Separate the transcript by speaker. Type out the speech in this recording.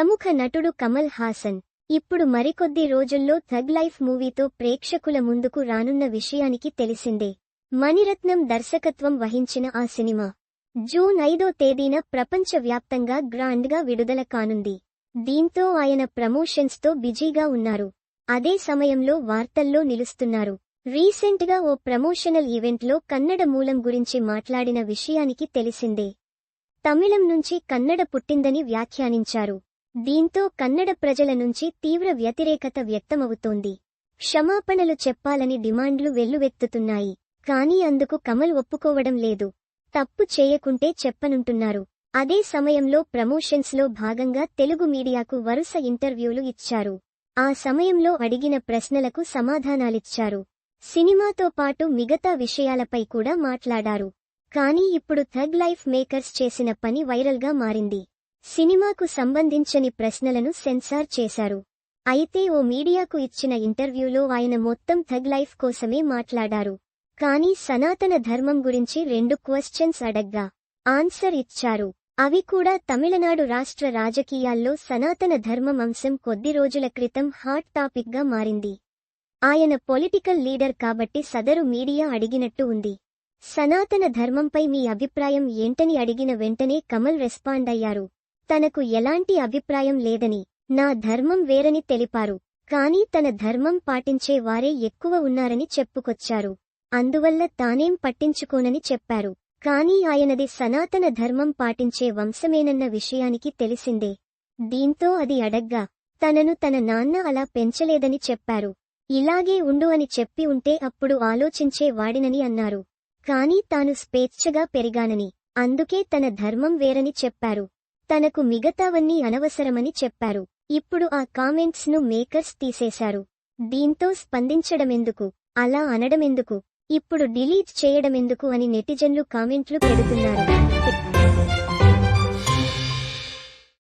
Speaker 1: ప్రముఖ నటుడు కమల్ హాసన్. ఇప్పుడు మరికొద్ది రోజుల్లో థగ్ లైఫ్ మూవీతో ప్రేక్షకుల ముందుకు రానున్న విషయానికి తెలిసిందే. మణిరత్నం దర్శకత్వం వహించిన ఆ సినిమా. జూన్ ఐదో తేదీన ప్రపంచవ్యాప్తంగా గ్రాండ్గా విడుదల కానుంది. దీంతో ఆయన ప్రమోషన్స్తో బిజీగా ఉన్నారు. అదే సమయంలో వార్తల్లో నిలుస్తున్నారు. రీసెంట్గా ఓ ప్రమోషనల్ ఈవెంట్లో కన్నడ మూలం గురించి మాట్లాడిన విషయానికి తెలిసిందే. తమిళం నుంచి కన్నడ పుట్టిందని వ్యాఖ్యానించారు. దీంతో కన్నడ ప్రజల నుంచి తీవ్ర వ్యతిరేకత వ్యక్తమవుతోంది. క్షమాపణలు చెప్పాలని డిమాండ్లు వెల్లువెత్తుతున్నాయి. కానీ అందుకు కమల్ ఒప్పుకోవడం లేదు. తప్పు చేయకుంటే చెప్పనుంటున్నారు. అదే సమయంలో ప్రమోషన్స్లో భాగంగా తెలుగు మీడియాకు వరుస ఇంటర్వ్యూలు ఇచ్చారు. ఆ సమయంలో అడిగిన ప్రశ్నలకు సమాధానాలిచ్చారు. సినిమాతో పాటు మిగతా విషయాలపై కూడా మాట్లాడారు. కానీ ఇప్పుడు థగ్ లైఫ్ మేకర్స్ చేసిన పని వైరల్గా మారింది. సినిమాకు సంబంధించని ప్రశ్నలను సెన్సార్ చేశారు. అయితే ఓ మీడియాకు ఇచ్చిన ఇంటర్వ్యూలో ఆయన మొత్తం థగ్ లైఫ్ కోసమే మాట్లాడారు. కానీ సనాతన ధర్మం గురించి రెండు క్వశ్చన్స్ అడగ్గా ఆన్సర్ ఇచ్చారు. అవి కూడా తమిళనాడు రాష్ట్ర రాజకీయాల్లో సనాతన ధర్మం అంశం కొద్ది రోజుల క్రితం హాట్ టాపిక్గా మారింది. ఆయన పొలిటికల్ లీడర్ కాబట్టి సదరు మీడియా అడిగినట్టు ఉంది. సనాతన ధర్మంపై మీ అభిప్రాయం ఏంటని అడిగిన వెంటనే కమల్ రెస్పాండ్ అయ్యారు. తనకు ఎలాంటి అభిప్రాయం లేదని నా ధర్మం వేరని తెలిపారు. కాని తన ధర్మం పాటించే వారే ఎక్కువ ఉన్నారని చెప్పుకొచ్చారు. అందువల్ల తానేం పట్టించుకోనని చెప్పారు. కాని ఆయనది సనాతన ధర్మం పాటించే వంశమేనన్న విషయానికి తెలిసిందే. దీంతో అది అడగ్గా తనను తన నాన్న అలా పెంచలేదని చెప్పారు. ఇలాగే ఉండు అని చెప్పి ఉంటే అప్పుడు ఆలోచించే వాడినని అన్నారు. కాని తాను స్వేచ్ఛగా పెరిగానని అందుకే తన ధర్మం వేరని చెప్పారు. తనకు మిగతావన్నీ అనవసరమని చెప్పారు. ఇప్పుడు ఆ కామెంట్స్ను మేకర్స్ తీసేశారు. దీంతో స్పందించడమెందుకు? అలా అనడమెందుకు? ఇప్పుడు డిలీట్ చేయడమెందుకు అని నెటిజన్లు కామెంట్లు పెడుతున్నారు.